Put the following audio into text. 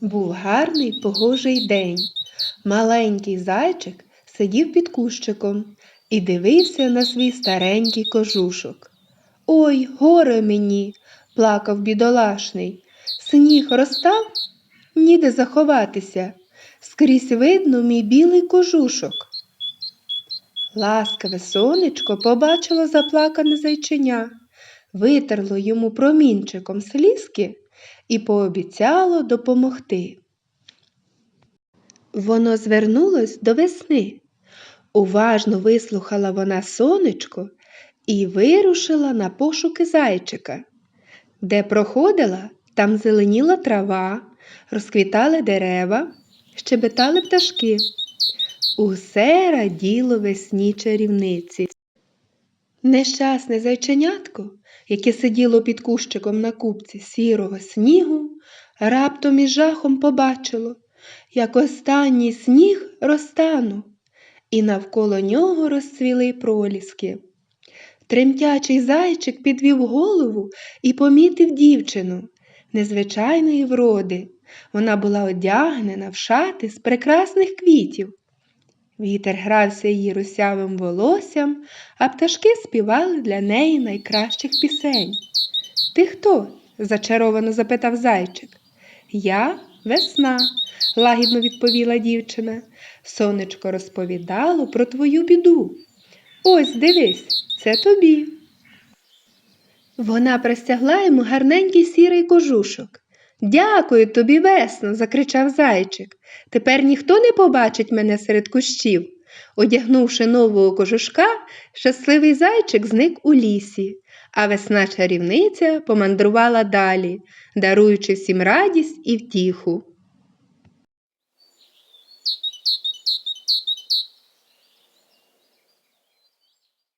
Був гарний погожий день. Маленький зайчик сидів під кущиком і дивився на свій старенький кожушок. Ой, горе мені, плакав бідолашний. Сніг розстав, ніде заховатися. Скрізь видно мій білий кожушок. Ласкаве сонечко побачило заплакане зайченя, витерло йому промінчиком слізки і пообіцяло допомогти. Воно звернулось до весни. Уважно вислухала вона сонечко і вирушила на пошуки зайчика. Де проходила, там зеленіла трава, розквітали дерева, щебетали пташки. Усе раділо весні чарівниці. Нещасне зайченятко, яке сиділо під кущиком на купці сірого снігу, раптом із жахом побачило, як останній сніг розтанув, і навколо нього розцвіли проліски. Тремтячий зайчик підвів голову і помітив дівчину незвичайної вроди. Вона була одягнена в шати з прекрасних квітів. Вітер грався її русявим волоссям, а пташки співали для неї найкращих пісень. Ти хто? зачаровано запитав зайчик. Я весна, лагідно відповіла дівчина. Сонечко розповідало про твою біду. Ось дивись, це тобі. Вона простягла йому гарненький сірий кожушок. Дякую тобі, весно, закричав зайчик. Тепер ніхто не побачить мене серед кущів. Одягнувши нового кожушка, щасливий зайчик зник у лісі, а весна чарівниця помандрувала далі, даруючи всім радість і втіху.